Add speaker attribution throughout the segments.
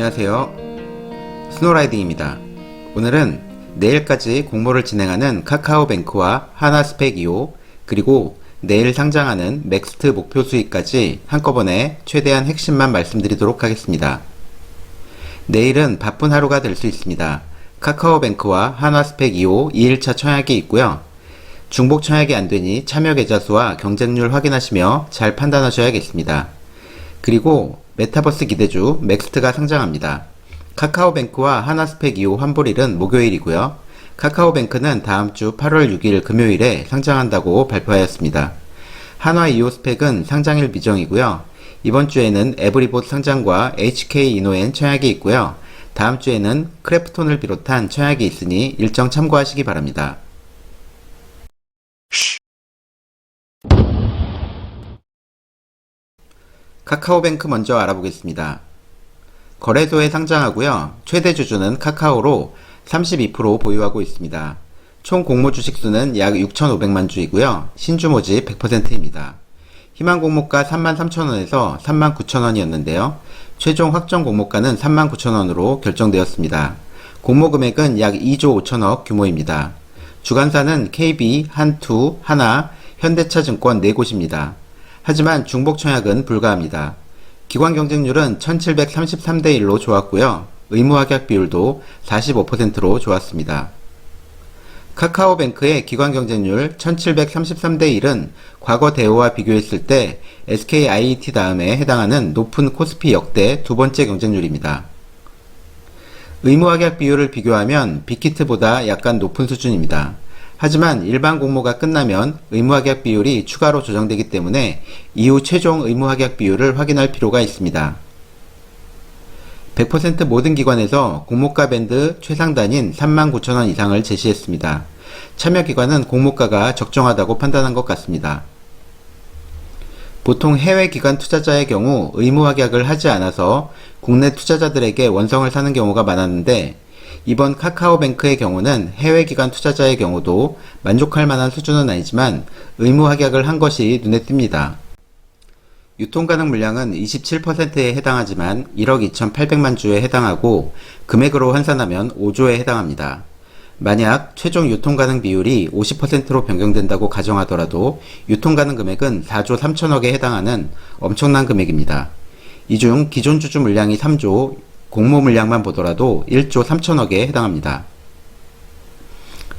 Speaker 1: 안녕하세요. 스노라이딩입니다. 오늘은 내일까지 공모를 진행하는 카카오뱅크와 하나스펙 2호 그리고 내일 상장하는 맥스트 목표 수익까지 한꺼번에 최대한 핵심만 말씀드리도록 하겠습니다. 내일은 바쁜 하루가 될 수 있습니다. 카카오뱅크와 하나스펙 2호 2일차 청약이 있고요. 중복 청약이 안 되니 참여 계좌 수와 경쟁률 확인하시며 잘 판단하셔야겠습니다. 그리고 메타버스 기대주 맥스트가 상장합니다. 카카오뱅크와 하나스펙 2호 환불일은 목요일이고요. 카카오뱅크는 다음 주 8월 6일 금요일에 상장한다고 발표하였습니다. 한화 2호 스펙은 상장일 미정이고요. 이번 주에는 에브리봇 상장과 HK 이노엔 청약이 있고요. 다음 주에는 크래프톤을 비롯한 청약이 있으니 일정 참고하시기 바랍니다. 카카오뱅크 먼저 알아보겠습니다. 거래소에 상장하고요. 최대 주주는 카카오로 32% 보유하고 있습니다. 총 공모 주식 수는 약 6,500만 주이고요. 신주 모집 100%입니다. 희망 공모가 33,000원에서 39,000원이었는데요. 최종 확정 공모가는 39,000원으로 결정되었습니다. 공모 금액은 약 2조 5천억 규모입니다. 주관사는 KB, 한투, 하나, 현대차증권 4곳입니다. 하지만 중복 청약은 불가합니다. 기관 경쟁률은 1733대 1로 좋았고요. 의무 확약 비율도 45%로 좋았습니다. 카카오뱅크의 기관 경쟁률 1733대 1은 과거 대우와 비교했을 때 SKIET 다음에 해당하는 높은 코스피 역대 두 번째 경쟁률입니다. 의무 확약 비율을 비교하면 빅히트보다 약간 높은 수준입니다. 하지만 일반 공모가 끝나면 의무확약 비율이 추가로 조정되기 때문에 이후 최종 의무확약 비율을 확인할 필요가 있습니다. 100% 모든 기관에서 공모가 밴드 최상단인 39,000원 이상을 제시했습니다. 참여 기관은 공모가가 적정하다고 판단한 것 같습니다. 보통 해외 기관 투자자의 경우 의무 확약을 하지 않아서 국내 투자자들에게 원성을 사는 경우가 많았는데 이번 카카오뱅크의 경우는 해외 기관 투자자의 경우도 만족할 만한 수준은 아니지만 의무 확약을 한 것이 눈에 띕니다. 유통 가능 물량은 27%에 해당하지만 1억 2,800만 주에 해당하고 금액으로 환산하면 5조에 해당합니다. 만약 최종 유통 가능 비율이 50%로 변경된다고 가정하더라도 유통 가능 금액은 4조 3천억에 해당하는 엄청난 금액입니다. 이 중 기존 주주 물량이 3조, 공모 물량만 보더라도 1조 3천억에 해당합니다.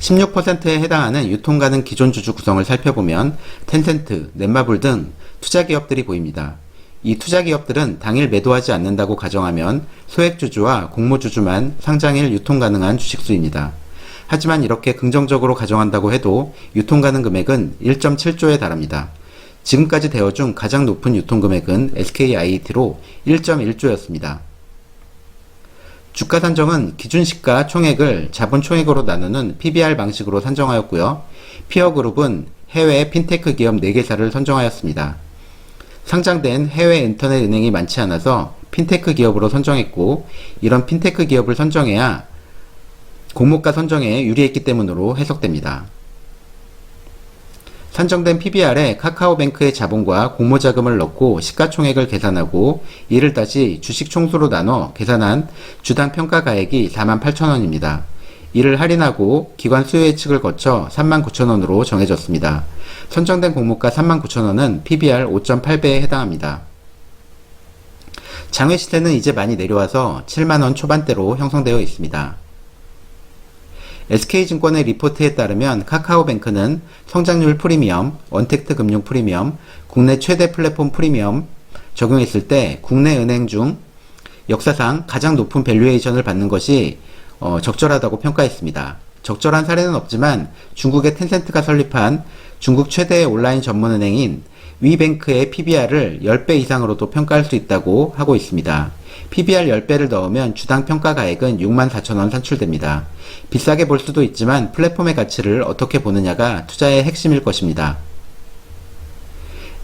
Speaker 1: 16%에 해당하는 유통 가능 기존 주주 구성을 살펴보면 텐센트, 넷마블 등 투자 기업들이 보입니다. 이 투자 기업들은 당일 매도하지 않는다고 가정하면 소액 주주와 공모 주주만 상장일 유통 가능한 주식수입니다. 하지만 이렇게 긍정적으로 가정한다고 해도 유통 가능 금액은 1.7조에 달합니다. 지금까지 대여 중 가장 높은 유통 금액은 SKIET로 1.1조였습니다. 주가 산정은 기준 시가 총액을 자본 총액으로 나누는 PBR 방식으로 산정하였고요. 피어 그룹은 해외 핀테크 기업 4개사를 선정하였습니다. 상장된 해외 인터넷 은행이 많지 않아서 핀테크 기업으로 선정했고 이런 핀테크 기업을 선정해야 공모가 선정에 유리했기 때문으로 해석됩니다. 산정된 PBR에 카카오뱅크의 자본과 공모자금을 넣고 시가총액을 계산하고 이를 다시 주식 총수로 나눠 계산한 주당 평가가액이 48,000원입니다. 이를 할인하고 기관 수요 예측을 거쳐 39,000원으로 정해졌습니다. 선정된 공모가 39,000원은 PBR 5.8배에 해당합니다. 장외 시세는 이제 많이 내려와서 7만원 초반대로 형성되어 있습니다. SK증권의 리포트에 따르면 카카오뱅크는 성장률 프리미엄, 언택트 금융 프리미엄, 국내 최대 플랫폼 프리미엄 적용했을 때 국내 은행 중 역사상 가장 높은 밸류에이션을 받는 것이 어, 적절하다고 평가했습니다. 적절한 사례는 없지만 중국의 텐센트가 설립한 중국 최대의 온라인 전문 은행인 위뱅크의 PBR을 10배 이상으로도 평가할 수 있다고 하고 있습니다. PBR 10배를 넣으면 주당 평가 가액은 64,000원 산출됩니다. 비싸게 볼 수도 있지만 플랫폼의 가치를 어떻게 보느냐가 투자의 핵심일 것입니다.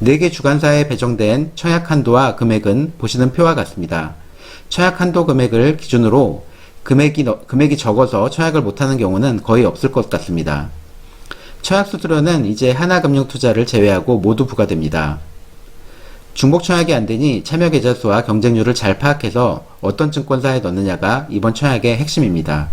Speaker 1: 4개 주관사에 배정된 청약 한도와 금액은 보시는 표와 같습니다. 청약 한도 금액을 기준으로 금액이, 금액이 적어서 청약을 못하는 경우는 거의 없을 것 같습니다. 청약 수수료는 이제 하나금융투자를 제외하고 모두 부과됩니다. 중복 청약이 안 되니 참여 계좌 수와 경쟁률을 잘 파악해서 어떤 증권사에 넣느냐가 이번 청약의 핵심입니다.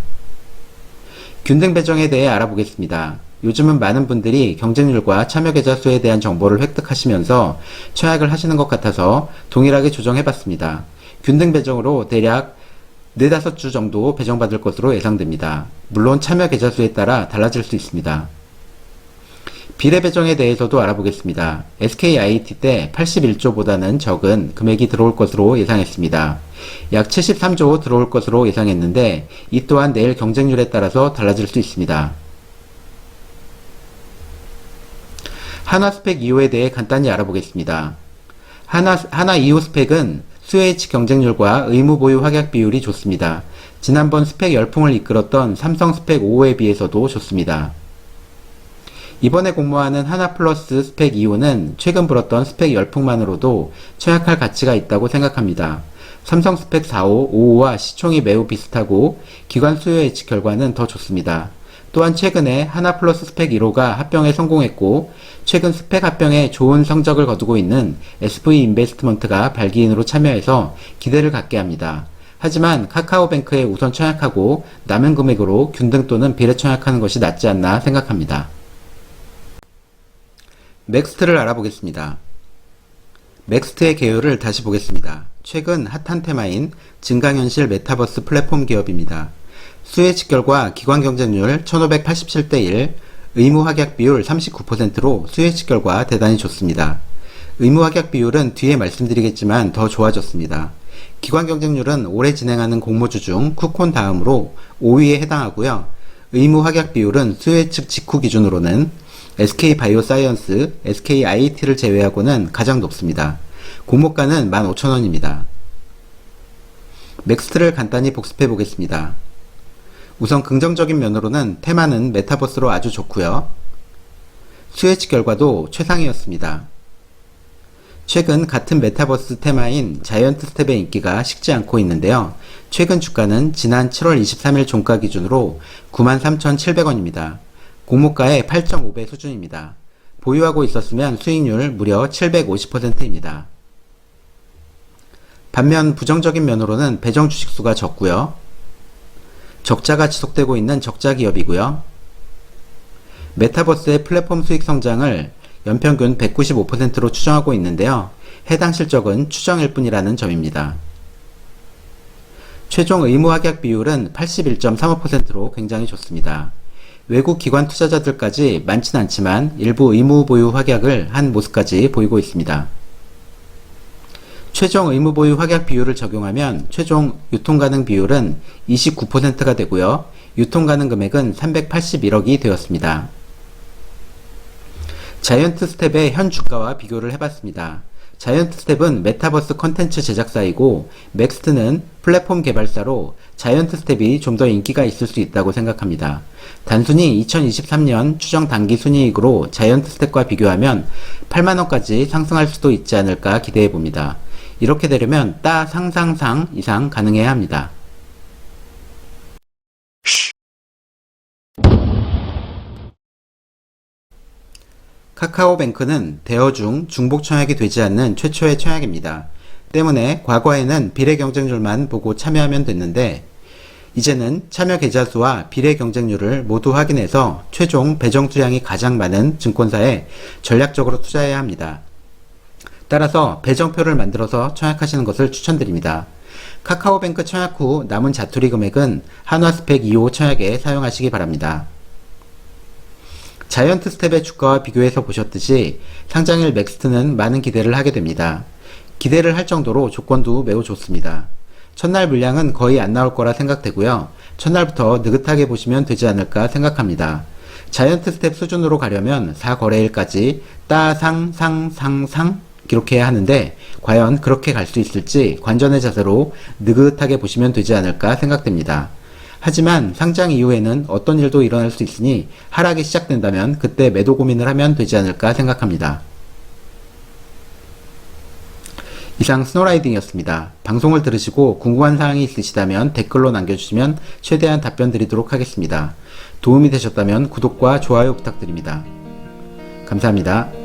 Speaker 1: 균등 배정에 대해 알아보겠습니다. 요즘은 많은 분들이 경쟁률과 참여 계좌 수에 대한 정보를 획득하시면서 청약을 하시는 것 같아서 동일하게 조정해봤습니다. 균등 배정으로 대략 4, 5주 정도 배정받을 것으로 예상됩니다. 물론 참여 계좌 수에 따라 달라질 수 있습니다. 비례 배정에 대해서도 알아보겠습니다. SKIT 때 81조보다는 적은 금액이 들어올 것으로 예상했습니다. 약 73조 들어올 것으로 예상했는데 이 또한 내일 경쟁률에 따라서 달라질 수 있습니다. 하나 스펙 2호에 대해 간단히 알아보겠습니다. 하나, 하나 2호 스펙은 수혜치 경쟁률과 의무 보유 확약 비율이 좋습니다. 지난번 스펙 열풍을 이끌었던 삼성 스펙 5호에 비해서도 좋습니다. 이번에 공모하는 하나 플러스 스펙 2호는 최근 불었던 스펙 열풍만으로도 청약할 가치가 있다고 생각합니다. 삼성 스펙 4호, 5호와 시총이 매우 비슷하고 기관 수요 예측 결과는 더 좋습니다. 또한 최근에 하나 플러스 스펙 1호가 합병에 성공했고 최근 스펙 합병에 좋은 성적을 거두고 있는 SV 인베스트먼트가 발기인으로 참여해서 기대를 갖게 합니다. 하지만 카카오뱅크에 우선 청약하고 남은 금액으로 균등 또는 비례 청약하는 것이 낫지 않나 생각합니다. 맥스트를 알아보겠습니다. 맥스트의 개요를 다시 보겠습니다. 최근 핫한 테마인 증강현실 메타버스 플랫폼 기업입니다. 수혜 직결과 기관 경쟁률 1587대 1, 의무 확약 비율 39%로 수혜 직결과 대단히 좋습니다. 의무 확약 비율은 뒤에 말씀드리겠지만 더 좋아졌습니다. 기관 경쟁률은 올해 진행하는 공모주 중 쿠콘 다음으로 5위에 해당하고요. 의무 확약 비율은 수혜 측 직후 기준으로는 SK 바이오사이언스, SK IT를 제외하고는 가장 높습니다. 공모가는 15,000원입니다. 맥스트를 간단히 복습해 보겠습니다. 우선 긍정적인 면으로는 테마는 메타버스로 아주 좋고요. 수혜치 결과도 최상이었습니다. 최근 같은 메타버스 테마인 자이언트 스텝의 인기가 식지 않고 있는데요. 최근 주가는 지난 7월 23일 종가 기준으로 93,700원입니다. 공모가의 8.5배 수준입니다. 보유하고 있었으면 수익률 무려 750%입니다. 반면 부정적인 면으로는 배정 주식수가 적고요. 적자가 지속되고 있는 적자 기업이고요. 메타버스의 플랫폼 수익 성장을 연평균 195%로 추정하고 있는데요. 해당 실적은 추정일 뿐이라는 점입니다. 최종 의무 확약 비율은 81.35%로 굉장히 좋습니다. 외국 기관 투자자들까지 많진 않지만 일부 의무 보유 확약을 한 모습까지 보이고 있습니다. 최종 의무 보유 확약 비율을 적용하면 최종 유통 가능 비율은 29%가 되고요. 유통 가능 금액은 381억이 되었습니다. 자이언트 스텝의 현 주가와 비교를 해봤습니다. 자이언트 스텝은 메타버스 컨텐츠 제작사이고 맥스트는 플랫폼 개발사로 자이언트 스텝이 좀 더 인기가 있을 수 있다고 생각합니다. 단순히 2023년 추정 단기 순이익으로 자이언트 스텝과 비교하면 8만원까지 상승할 수도 있지 않을까 기대해 봅니다. 이렇게 되려면 따 상상상 이상 가능해야 합니다. 카카오뱅크는 대여 중 중복 청약이 되지 않는 최초의 청약입니다. 때문에 과거에는 비례 경쟁률만 보고 참여하면 됐는데 이제는 참여 계좌 수와 비례 경쟁률을 모두 확인해서 최종 배정 수량이 가장 많은 증권사에 전략적으로 투자해야 합니다. 따라서 배정표를 만들어서 청약하시는 것을 추천드립니다. 카카오뱅크 청약 후 남은 자투리 금액은 한화스펙 2호 청약에 사용하시기 바랍니다. 자이언트 스텝의 주가와 비교해서 보셨듯이 상장일 맥스트는 많은 기대를 하게 됩니다. 기대를 할 정도로 조건도 매우 좋습니다. 첫날 물량은 거의 안 나올 거라 생각되고요. 첫날부터 느긋하게 보시면 되지 않을까 생각합니다. 자이언트 스텝 수준으로 가려면 4거래일까지 따상 상상상 기록해야 하는데 과연 그렇게 갈 수 있을지 관전의 자세로 느긋하게 보시면 되지 않을까 생각됩니다. 하지만 상장 이후에는 어떤 일도 일어날 수 있으니 하락이 시작된다면 그때 매도 고민을 하면 되지 않을까 생각합니다. 이상 스노라이딩이었습니다. 방송을 들으시고 궁금한 사항이 있으시다면 댓글로 남겨주시면 최대한 답변 드리도록 하겠습니다. 도움이 되셨다면 구독과 좋아요 부탁드립니다. 감사합니다.